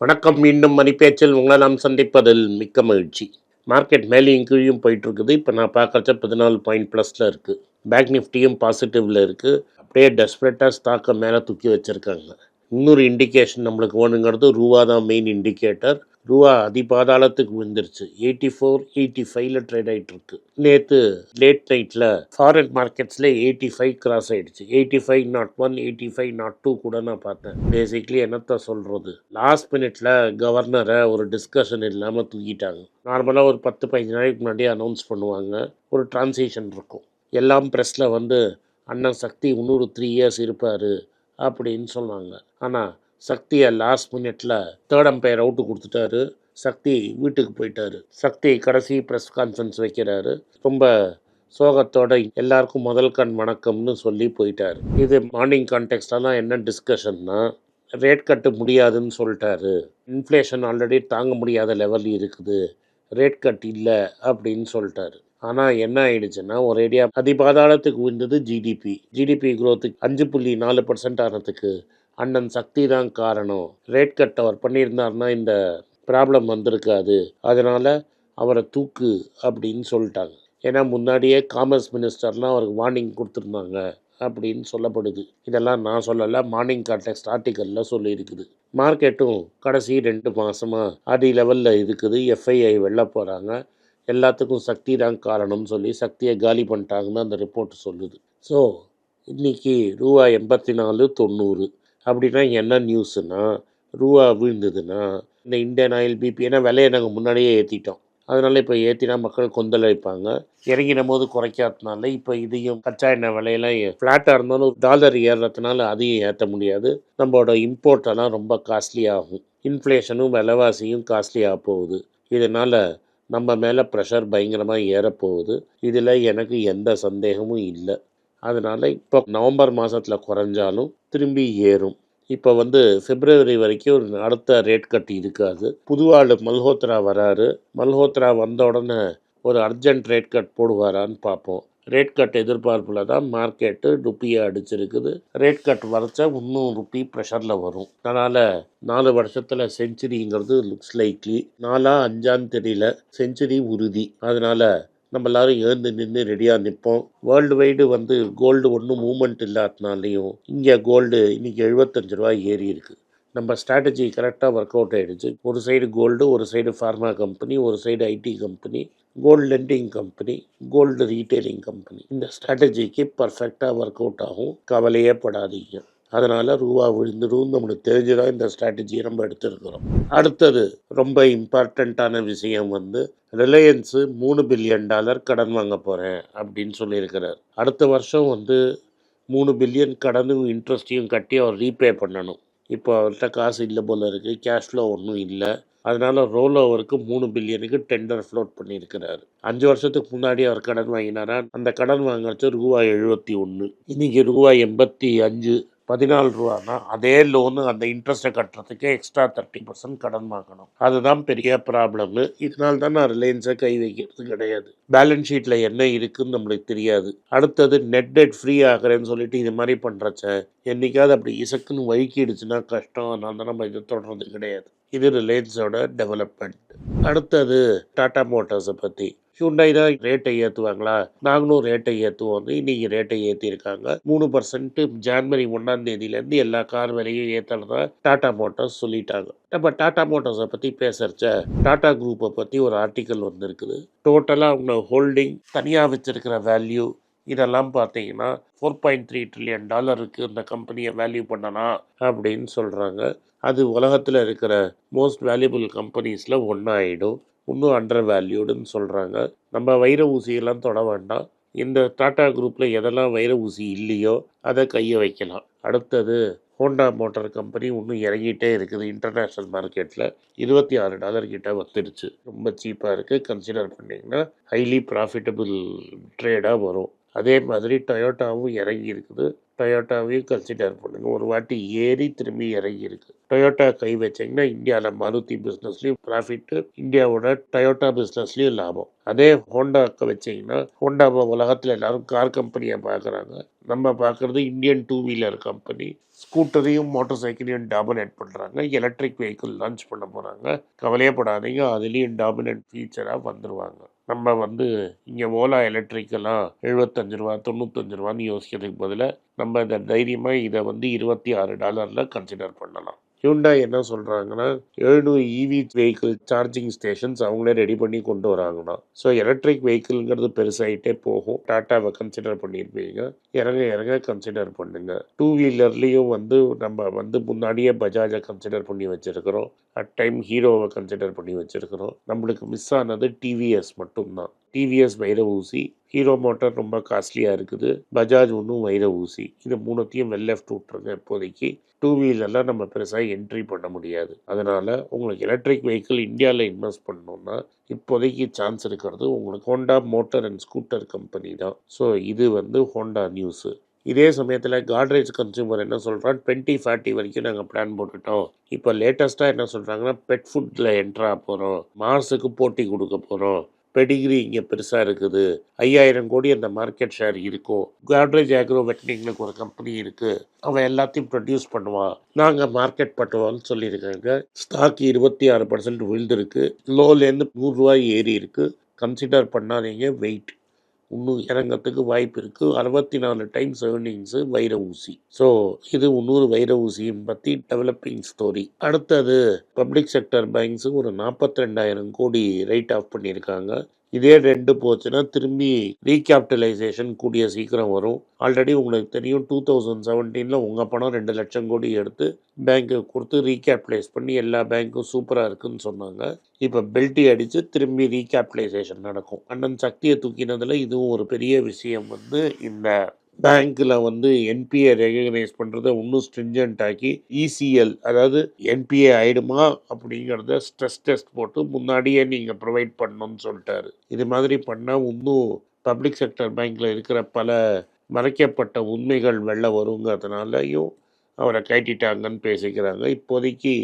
வணக்கம் மீண்டும் மணிப்பேச்சில் உங்களை நாம் சந்திப்பதில் மிக்க மகிழ்ச்சி. மார்க்கெட் மேலேயும் கீழயும் போயிட்டு இருக்குது இப்போ நான் பார்க்கறச்ச பதினாலு பாயிண்ட் ப்ளஸில் இருக்குது பேங்க் நிஃப்டியும் பாசிட்டிவில் இருக்குது அப்படியே டெஸ்பரேட்டாக ஸ்டாக்கை மேலே தூக்கி வச்சுருக்காங்க. இன்னொரு இண்டிகேஷன் நம்மளுக்கு வேணுங்கிறது ரூபா தான் மெயின் இண்டிகேட்டர் ரூபா அதிபாதாளத்துக்கு விழுந்துருச்சு. எயிட்டி ஃபோர் எயிட்டி ஃபைவ்ல ட்ரேட் ஆகிட்டு இருக்கு நேற்று லேட் நைட்டில் ஃபாரின் மார்க்கெட்ஸில் எயிட்டி ஃபைவ் கிராஸ் ஆயிடுச்சு. Eighty five naught one eighty five naught two கூட நான் பார்த்தேன். பேசிக்லி என்னத்த சொல்கிறது லாஸ்ட் மினிட்ல கவர்னரை ஒரு டிஸ்கஷன் இல்லாமல் தூக்கிட்டாங்க. நார்மலாக ஒரு பத்து பதினஞ்சு நாளைக்கு முன்னாடி அனௌன்ஸ் பண்ணுவாங்க. ஒரு டிரான்சிஷன் இருக்கும். எல்லாம் ப்ரெஸ்ஸில் வந்து அண்ணன் சக்தி இன்னொரு த்ரீ இயர்ஸ் இருப்பார். அப்படின்னு சொன்னாங்க ஆனால் சக்தியை லாஸ்ட் மினிட்ல தேர்ட் அம்பையர் அவுட்டு கொடுத்துட்டாரு. சக்தி வீட்டுக்கு போயிட்டாரு. சக்தி கடைசி ப்ரெஸ் கான்ஃபரன்ஸ் வைக்கிறாரு. ரொம்ப சோகத்தோட எல்லாருக்கும் முதல் கண் வணக்கம்னு சொல்லி போயிட்டாரு. இது மார்னிங் கான்டெக்ட்லாம் என்ன டிஸ்கஷன்னா ரேட் கட்டு முடியாதுன்னு சொல்லிட்டாரு. இன்ஃப்ளேஷன் ஆல்ரெடி தாங்க முடியாத லெவல் இருக்குது. ரேட் கட் இல்லை அப்படின்னு சொல்லிட்டாரு. ஆனால் என்ன ஆயிடுச்சுன்னா ஒரேடியாக அதிபாதாளத்துக்கு விழுந்தது ஜிடிபி ஜிடிபி குரோத்துக்கு அஞ்சு புள்ளி நாலு பர்சன்ட் ஆனதுக்கு அண்ணன் சக்தி தான் காரணம். ரேட் கட் அவர் பண்ணியிருந்தாருன்னா இந்த ப்ராப்ளம் வந்திருக்காது. அதனால் அவரை தூக்கு அப்படின்னு சொல்லிட்டாங்க. ஏன்னா முன்னாடியே காமர்ஸ் மினிஸ்டர்லாம் அவருக்கு வார்னிங் கொடுத்துருந்தாங்க அப்படின்னு சொல்லப்படுது. இதெல்லாம் நான் சொல்லலை மார்னிங் கான்டெக்ட் ஆர்டிக்கலில் சொல்லியிருக்குது. மார்க்கெட்டும் கடைசி ரெண்டு மாதமாக அடி லெவலில் இருக்குது. எஃப்ஐஐ வெளில போகிறாங்க எல்லாத்துக்கும் சக்தி தான் காரணம்னு சொல்லி சக்தியை காலி பண்ணிட்டாங்கன்னு அந்த ரிப்போர்ட் சொல்லுது. ஸோ இன்னைக்கு ரூபா எண்பத்தி நாலு தொண்ணூறு. அப்படின்னா என்ன நியூஸுன்னா ரூபா விழுந்ததுன்னா இந்த இந்தியன் ஆயில் பிபி ஏன்னா விலையை நாங்கள் முன்னாடியே ஏற்றிட்டோம் அதனால் இப்போ ஏற்றினா மக்கள் கொந்தளிப்பாங்க. இறங்கின போது குறைக்காதனால இப்போ இதையும் கச்சா எண்ணெய் விலையெல்லாம் ஃப்ளாட்டாக இருந்தாலும் டாலர் ஏறுறதுனால அதையும் ஏற்ற முடியாது. நம்மளோட இம்போர்ட்டெல்லாம் ரொம்ப காஸ்ட்லி ஆகும். இன்ஃப்ளேஷனும் விலைவாசியும் காஸ்ட்லியாக போகுது. இதனால் நம்ம மேலே ப்ரெஷர் பயங்கரமாக ஏறப்போகுது. இதில் எனக்கு எந்த சந்தேகமும் இல்லை. அதனால் இப்போ நவம்பர் மாதத்தில் குறைஞ்சாலும் திரும்பி ஏறும். இப்போ வந்து பிப்ரவரி வரைக்கும் ஒரு அடுத்த ரேட் கட் இருக்காது. புதுவாள் மல்ஹோத்ரா வராரு. மல்ஹோத்ரா வந்த உடனே ஒரு அர்ஜென்ட் ரேட் கட் போடுவாரான்னு பார்ப்போம். ரேட் கட் எதிர்பார்ப்பில் தான் மார்க்கெட்டு ருப்பியை அடிச்சிருக்குது. ரேட் கட் வரைச்சா இன்னும் ருப்பி ப்ரெஷரில் வரும். அதனால் நாலு வருஷத்தில் செஞ்சுரிங்கிறது லுக்ஸ் லைக்லி நாலா அஞ்சான்னு தெரியல. செஞ்சுரி உறுதி. அதனால் நம்ம எல்லாரும் எழுந்து நின்று ரெடியாக நிற்போம் வேர்ல்டு வைடு வந்து கோல்டு ஒன்றும் மூமெண்ட் இல்லாதனாலையும் இங்கே கோல்டு இன்றைக்கி எழுபத்தஞ்சு ரூபா ஏறி இருக்கு. நம்ம ஸ்ட்ராட்டஜி கரெக்டாக ஒர்க் அவுட் ஆகிடுச்சு ஒரு சைடு கோல்டு ஒரு சைடு ஃபார்மா கம்பெனி ஒரு side IT company gold lending company gold retailing company இந்த ஸ்ட்ராட்டஜிக்கு பர்ஃபெக்டாக ஒர்க் அவுட் ஆகும். கவலையே படாதீங்க. அதனால் ரூபா விழுந்துடும். நம்மளுக்கு தெரிஞ்சுதான் இந்த ஸ்ட்ராட்டஜியை நம்ம எடுத்துருக்கிறோம். அடுத்தது ரொம்ப இம்பார்ட்டண்ட்டான விஷயம் வந்து ரிலையன்ஸு மூணு பில்லியன் டாலர் கடன் வாங்க போகிறேன் அப்படின்னு சொல்லியிருக்கிறார். அடுத்த வருஷம் வந்து மூணு பில்லியன் கடனும் இன்ட்ரெஸ்ட்டையும் கட்டி அவர் ரீபே பண்ணணும். இப்போ அவர்கிட்ட காசு இல்லை போல இருக்குது கேஷ் ஃப்ளோ ஒன்றும் இல்லை. அதனால ரோல் ஓவருக்கு மூணு பில்லியனுக்கு டெண்டர் ஃப்ளோட் பண்ணியிருக்கிறாரு. அஞ்சு வருஷத்துக்கு முன்னாடி அவர் கடன் வாங்கினாரா? அந்த கடன் வாங்குறது ரூபாய் எழுபத்தி ஒன்று இன்னைக்கு ரூபாய் எண்பத்தி அஞ்சு. பதினாலு ரூபானா அதே லோனு அந்த இன்ட்ரெஸ்ட்டை கட்டுறதுக்கு எக்ஸ்ட்ரா தேர்ட்டி பர்சன்ட் கடன் வாங்கணும். அதுதான் பெரிய ப்ராப்ளம்னு இதனால தான் நான் ரிலையன்ஸை கை வைக்கிறது கிடையாது. பேலன்ஸ் ஷீட்டில் என்ன இருக்குன்னு நம்மளுக்கு தெரியாது. அடுத்தது நெட் டெட் ஃப்ரீ ஆகிறேன்னு சொல்லிட்டு இது மாதிரி பண்ணுறச்ச என்றைக்காவது அப்படி இசக்குன்னு வழுக்கிடுச்சுன்னா கஷ்டம். அதனால தான் நம்ம இதை தொடர்றது கிடையாது. இது ரிலையன்ஸோட டெவலப்மெண்ட் அடுத்தது டாடா மோட்டார்ஸை பற்றி ஹியூண்டாய் தான் ரேட்டை ஏற்றுவாங்களா நாங்களும் ரேட்டை ஏற்றுவோம் இன்னைக்கு ரேட்டை ஏற்றிருக்காங்க மூணு பர்சன்ட் ஜான்வரி ஒன்றாம் தேதியிலேருந்து எல்லா கார் விலையும் ஏற்றுறதா டாடா மோட்டார்ஸ் சொல்லிட்டாங்க. நம்ம டாடா மோட்டார்ஸை பற்றி பேசுறச்ச டாடா குரூப்பை பற்றி ஒரு ஆர்டிக்கல் வந்துருக்குது. டோட்டலாக அவங்க ஹோல்டிங் தனியாக வச்சிருக்கிற வேல்யூ இதெல்லாம் பார்த்தீங்கன்னா ஃபோர் பாயிண்ட் த்ரீ ட்ரில்லியன் டாலருக்கு இந்த கம்பெனியை வேல்யூ பண்ணலாம் அப்படின்னு சொல்கிறாங்க அது உலகத்தில் இருக்கிற மோஸ்ட் வேல்யூபிள் கம்பெனிஸில் ஒன்றாயிடும் இன்னும் அண்டர் வேல்யூடுன்னு சொல்கிறாங்க நம்ம வைர ஊசியெல்லாம் தொட வேண்டாம். இந்த டாட்டா குரூப்பில் எதெல்லாம் வைர ஊசி இல்லையோ அதை கையை வைக்கலாம். அடுத்தது ஹோண்டா மோட்டார் கம்பெனி இன்னும் இறங்கிட்டே இருக்குது இன்டர்நேஷ்னல் மார்க்கெட்டில் இருபத்தி ஆறு டாலர் கிட்ட வந்துடுச்சு ரொம்ப சீப்பாக இருக்குது கன்சிடர் பண்ணிங்கன்னா ஹைலி ப்ராஃபிட்டபிள் ட்ரேடாக வரும். அதே மாதிரி டொயோட்டாவும் இறங்கி இருக்குது. டொயோட்டாவையும் கன்சிடர் பண்ணுங்க. ஒரு வாட்டி ஏறி திரும்பி இறங்கி இருக்கு. டொயோட்டா கை வச்சிங்கன்னா இந்தியாவில் மாருதி பிஸ்னஸ்லையும் ப்ராஃபிட்டு இந்தியாவோட டொயோட்டா பிஸ்னஸ்லையும் லாபம். அதே ஹோண்டாக்கு வச்சிங்கன்னா ஹோண்டாவை உலகத்தில் எல்லாரும் கார் கம்பெனியை பார்க்குறாங்க நம்ம பார்க்குறது இந்தியன் டூ வீலர் கம்பெனி ஸ்கூட்டரையும் மோட்டர் சைக்கிளையும் டாமினேட் பண்ணுறாங்க எலக்ட்ரிக் வெஹிக்கிள் லான்ச் பண்ண போகிறாங்க கவலையப்படாதீங்க அதுலேயும் டாமினேட் ஃபீச்சராக வந்துடுவாங்க நம்ம வந்து இங்கே ஓலா எலக்ட்ரிக்கெல்லாம் எழுபத்தஞ்சு ரூபா தொண்ணூத்தஞ்சு ரூபான்னு யோசிக்கிறதுக்கு பதிலாக நம்ம இந்த தைரியமாக இதை வந்து இருபத்தி ஆறு டாலரில் கன்சிடர் பண்ணலாம். ஹியூண்டாய் என்ன சொல்கிறாங்கன்னா எழுநூறு இவி வெஹிக்கிள் சார்ஜிங் ஸ்டேஷன்ஸ் அவங்களே ரெடி பண்ணி கொண்டு வராங்கன்னா ஸோ எலக்ட்ரிக் வெஹிக்கிள்ங்கிறது பெருசாகிட்டே போகும். டாட்டாவை கன்சிடர் பண்ணியிருப்பீங்க. இறங்க இறங்க கன்சிடர் பண்ணுங்க. டூ வீலர்லேயும் வந்து நம்ம வந்து முன்னாடியே பஜாஜை கன்சிடர் பண்ணி வச்சுருக்கிறோம். அட் டைம் ஹீரோவை கன்சிடர் பண்ணி வச்சுருக்கிறோம். நம்மளுக்கு மிஸ் ஆனது டிவிஎஸ் மட்டும்தான். டிவிஎஸ் வைர ஊசி ஹீரோ மோட்டார் ரொம்ப காஸ்ட்லியாக இருக்குது. பஜாஜ் ஒன்றும் வைர ஊசி. இது மூணுத்தையும் வெல் லெஃப்ட் விட்ருங்க இப்போதைக்கு. டூ வீலர்லாம் நம்ம பெருசாக என்ட்ரி பண்ண முடியாது. அதனால் உங்களுக்கு எலக்ட்ரிக் வெஹிக்கிள் இந்தியாவில் இன்வெஸ்ட் பண்ணணும்னா இப்போதைக்கு சான்ஸ் இருக்கிறது உங்களுக்கு Honda motor and scooter company தான். ஸோ இது வந்து ஹோண்டா நியூஸு இதே சமயத்தில் காட்ரேஜ் கன்சியூமர் என்ன சொல்கிறான் டுவெண்ட்டி ஃபார்ட்டி வரைக்கும் நாங்கள் பிளான் போட்டுட்டோம். இப்போ லேட்டஸ்ட்டாக என்ன சொல்கிறாங்கன்னா பெட் ஃபுட்டில் என்ட்ரா போகிறோம் மார்ஸுக்கு போட்டி கொடுக்க போகிறோம் பெடிகிரி இங்கே பெருசாக இருக்குது. ஐயாயிரம் கோடி அந்த மார்க்கெட் ஷேர் இருக்கும் காட்ரேஜ் ஆக்ரோ வெட்னிங்களுக்கு ஒரு கம்பெனி இருக்குது அவன் எல்லாத்தையும் ப்ரொடியூஸ் பண்ணுவான். நாங்கள் மார்க்கெட் பண்ணுவோம்னு சொல்லியிருக்காங்க. ஸ்டாக் இருபத்தி ஆறு பர்சன்ட் விழுந்திருக்கு. லோலேருந்து நூறுரூவா ஏறி இருக்குது கன்சிடர் பண்ணாதீங்க. வெயிட் இன்னும் இறங்கிறதுக்கு வாய்ப்பு இருக்குது அறுபத்தி நாலு டைம்ஸ் ஏர்னிங்ஸு வைர ஊசி. ஸோ இது இன்னொரு வைர ஊசியும் பற்றி டெவலப்பிங் ஸ்டோரி அடுத்தது பப்ளிக் செக்டர் பேங்க்ஸும் ஒரு நாற்பத்தி ரெண்டாயிரம் கோடி ரைட் ஆஃப் பண்ணியிருக்காங்க. இதே ரெண்டு போச்சுன்னா திரும்பி ரீகேபிட்டலைசேஷன் கூடிய சீக்கிரம் வரும். ஆல்ரெடி உங்களுக்கு தெரியும் டூ தௌசண்ட் செவன்டீனில் உங்கள் பணம் ரெண்டு லட்சம் கோடி எடுத்து பேங்க்கு கொடுத்து ரீகேபிட்டலைஸ் பண்ணி எல்லா பேங்க்கும் சூப்பராக இருக்குன்னு சொன்னாங்க. இப்போ பெல்ட்டி அடித்து திரும்பி ரீகேபிட்டலைசேஷன் நடக்கும். அண்ணன் சக்தியை தூக்கினதில் இதுவும் ஒரு பெரிய விஷயம் வந்து இந்த பேங்க்கில் வந்து என்பிஏ ரெகனைஸ் பண்ணுறத இன்னும் ஸ்ட்ரிஞ்சன்ட் ஆக்கி இசிஎல் அதாவது என்பிஏ ஆயிடுமா அப்படிங்கிறத ஸ்ட்ரெஸ் டெஸ்ட் போட்டு முன்னாடியே நீங்கள் ப்ரொவைட் பண்ணணும்னு சொல்லிட்டாரு. இது மாதிரி பண்ணால் இன்னும் பப்ளிக் செக்டர் பேங்க்கில் இருக்கிற பல மறைக்கப்பட்ட உண்மைகள் வெளில வருங்கிறதுனாலையும் அவரை கைட்டிட்டாங்கன்னு பேசிக்கிறாங்க. இப்போதைக்கு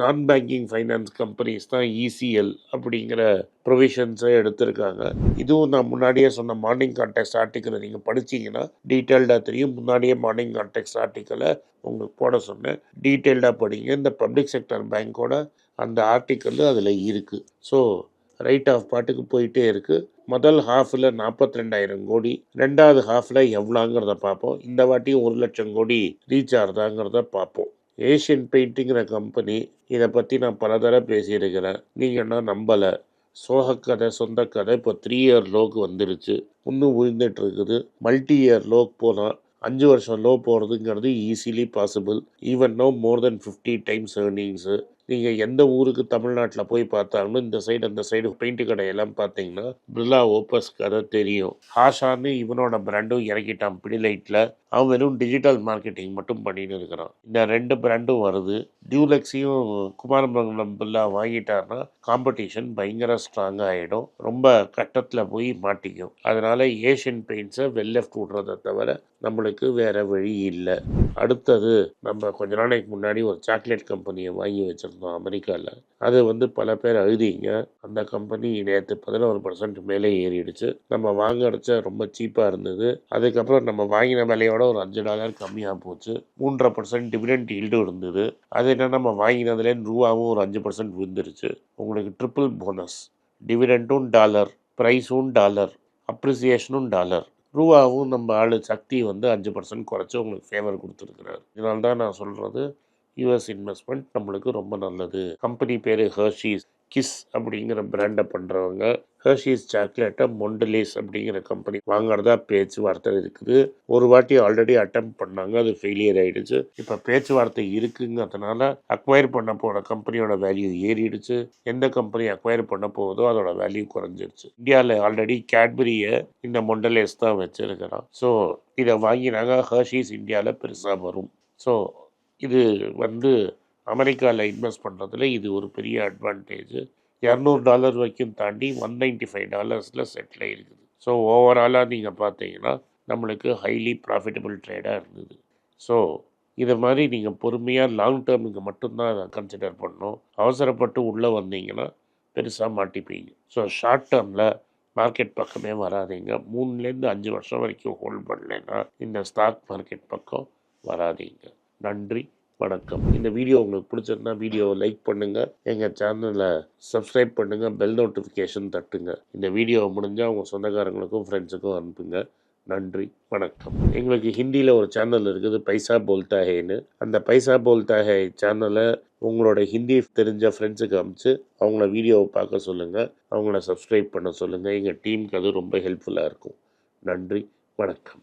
நான் பேங்கிங் ஃபைனான்ஸ் கம்பெனிஸ் தான் இசிஎல் அப்படிங்கிற ப்ரொவிஷன்ஸை எடுத்திருக்காங்க. இதுவும் நான் முன்னாடியே சொன்ன மார்னிங் கான்டெக்ட் ஆர்டிக்கலை நீங்கள் படிச்சீங்கன்னா டீட்டெயில்டாக தெரியும். முன்னாடியே மார்னிங் கான்டெக்ட் ஆர்டிக்கலை உங்களுக்கு போட சொன்னேன். டீட்டெயில்டாக படிங்க. இந்த பப்ளிக் செக்டர் பேங்க்கோட அந்த ஆர்டிக்கல் அதில் இருக்குது ஸோ ரைட் ஆஃப் பாட்டுக்கு போயிட்டே இருக்குது முதல் ஹாஃபில் நாற்பத்தி ரெண்டாயிரம் கோடி. ரெண்டாவது ஹாஃபில் எவ்வளோங்கிறத பார்ப்போம். இந்த வாட்டியும் ஒரு லட்சம் கோடி ரீச் ஆகுதாங்கிறத பார்ப்போம். ஏஷியன் பெயிண்டிங்கிற கம்பெனி இதை பற்றி நான் பல தடவை பேசியிருக்கிறேன். நீங்கன்னா நம்பலை? சோகக்கதை சொந்த கதை இப்போ த்ரீ இயர் லோக்கு வந்துருச்சு. இன்னும் விழுந்துட்டு இருக்குது மல்டி இயர் லோக் போனால் அஞ்சு வருஷம் low போகிறதுங்கிறது easily possible even no more than fifty times earnings நீங்கள் எந்த ஊருக்கு தமிழ்நாட்டில் போய் பார்த்தாலும் இந்த சைடு அந்த சைடு பெயிண்ட் கடையெல்லாம் பார்த்தீங்கன்னா பிர்லா ஓப்பஸ் கதை தெரியும். ஹாஷான்னு இவனோட பிராண்டும் இறக்கிட்டான். பிடிலைட்டில் அவன் வெறும் டிஜிட்டல் மார்க்கெட்டிங் மட்டும் பண்ணிட்டு இருக்கிறான். இந்த ரெண்டு பிராண்டும் வருது. டியூலெக்ஸையும் குமாரமங்கலம் பில்லா வாங்கிட்டாருன்னா காம்படிஷன் பயங்கர ஸ்ட்ராங்காக ஆகிடும் ரொம்ப கட்டத்தில் போய் மாட்டிக்கும். அதனால் ஏஷியன் பெயிண்ட்ஸை வெல்லெஃப்ட் விடுறதை தவிர நம்மளுக்கு வேறு வழி இல்லை. அடுத்தது நம்ம கொஞ்ச நாளைக்கு முன்னாடி ஒரு சாக்லேட் கம்பெனியை வாங்கி வச்சுருந்தோம். அமெரிக்காவில் அது வந்து பல பேர் அழுதிங்க அந்த கம்பெனி நேற்று பதினோரு பர்சன்ட் மேலே ஏறிடுச்சு. நம்ம வாங்கடிச்ச ரொம்ப சீப்பாக இருந்தது. அதுக்கப்புறம் நம்ம வாங்கின விலையோட ஒரு அஞ்சு டாலர் கம்மியாக போச்சு. மூன்றரை பர்சன்ட் டிவிடெண்ட் ஈல்டும் இருந்தது. அது என்ன நம்ம வாங்கினதுலேருந்து ரூபாவும் ஒரு அஞ்சு பர்சன்ட் விழுந்துருச்சு. உங்களுக்கு ட்ரிபிள் போனஸ் டிவிடெண்ட்டும் டாலர் ப்ரைஸும் டாலர் அப்ரிசியேஷனும் டாலர் ரூபாவும் நம்ம ஆள் சக்தி வந்து அஞ்சு பர்சன்ட் குறைச்சி உங்களுக்கு ஃபேவர் கொடுத்துருக்குறாரு. இதனால தான் நான் சொல்கிறது யூஎஸ் இன்வெஸ்ட்மெண்ட் நம்மளுக்கு ரொம்ப நல்லது. கம்பெனி பேர் ஹர்ஷீஸ் கிஸ் அப்படிங்கிற பிராண்டை பண்ணுறவங்க ஹர்ஷீஸ் சாக்லேட்டை மொண்டலீஸ் அப்படிங்கிற கம்பெனி வாங்குறதா பேச்சுவார்த்தை இருக்குது. ஒரு வாட்டி ஆல்ரெடி அட்டம் பண்ணாங்க அது ஃபெயிலியர் ஆகிடுச்சு இப்போ பேச்சுவார்த்தை இருக்குங்கிறதுனால அக்வயர் பண்ண போன கம்பெனியோட வேல்யூ ஏறிடுச்சு. எந்த கம்பெனி அக்வயர் பண்ண போகுதோ அதோட வேல்யூ குறைஞ்சிருச்சு. இந்தியாவில் ஆல்ரெடி கேட்பரியை இந்த மொண்டலேஸ் தான் வச்சுருக்கிறோம் ஸோ இதை வாங்கினாங்க ஹர்ஷீஸ் இந்தியாவில் பெருசாக வரும். ஸோ இது வந்து அமெரிக்காவில் இன்வெஸ்ட் பண்ணுறதுல இது ஒரு பெரிய அட்வான்டேஜ் இரநூறு டாலர் வரைக்கும் தாண்டி ஒன் நைன்டி ஃபைவ் டாலர்ஸில் செட்டில் ஆகிருக்குது ஸோ ஓவராலாக நீங்கள் பார்த்தீங்கன்னா நம்மளுக்கு ஹைலி ப்ராஃபிட்டபிள் ட்ரேடாக இருந்தது. ஸோ இதை மாதிரி நீங்கள் பொறுமையாக லாங் டேர்முக்கு மட்டும்தான் அதை கன்சிடர் பண்ணணும். அவசரப்பட்டு உள்ளே வந்தீங்கன்னா பெருசாக மாட்டிப்பீங்க. ஸோ ஷார்ட் டேர்மில் மார்க்கெட் பக்கமே வராதீங்க. மூணுலேருந்து அஞ்சு வருஷம் வரைக்கும் ஹோல்ட் பண்ணலைன்னா இந்த ஸ்டாக் மார்க்கெட் பக்கம் வராதீங்க. நன்றி வணக்கம். இந்த வீடியோ உங்களுக்கு பிடிச்சிருந்தா வீடியோவை லைக் பண்ணுங்கள் எங்கள் சேனலை சப்ஸ்கிரைப் பண்ணுங்கள் பெல் நோட்டிஃபிகேஷன் தட்டுங்க. இந்த வீடியோவை முடிஞ்சால் உங்கள் சொந்தக்காரங்களுக்கும் ஃப்ரெண்ட்ஸுக்கும் அனுப்புங்க. நன்றி வணக்கம். எங்களுக்கு ஹிந்தியில் ஒரு சேனல் இருக்குது பைசா போல்தா ஹேன்னு. அந்த பைசா போல்தா ஹே சேனலை உங்களோட ஹிந்தி தெரிஞ்ச ஃப்ரெண்ட்ஸுக்கு அமிச்சு அவங்கள வீடியோவை பார்க்க சொல்லுங்கள் அவங்கள சப்ஸ்கிரைப் பண்ண சொல்லுங்கள் எங்கள் டீமுக்கு அது ரொம்ப ஹெல்ப்ஃபுல்லாக இருக்கும். நன்றி வணக்கம்.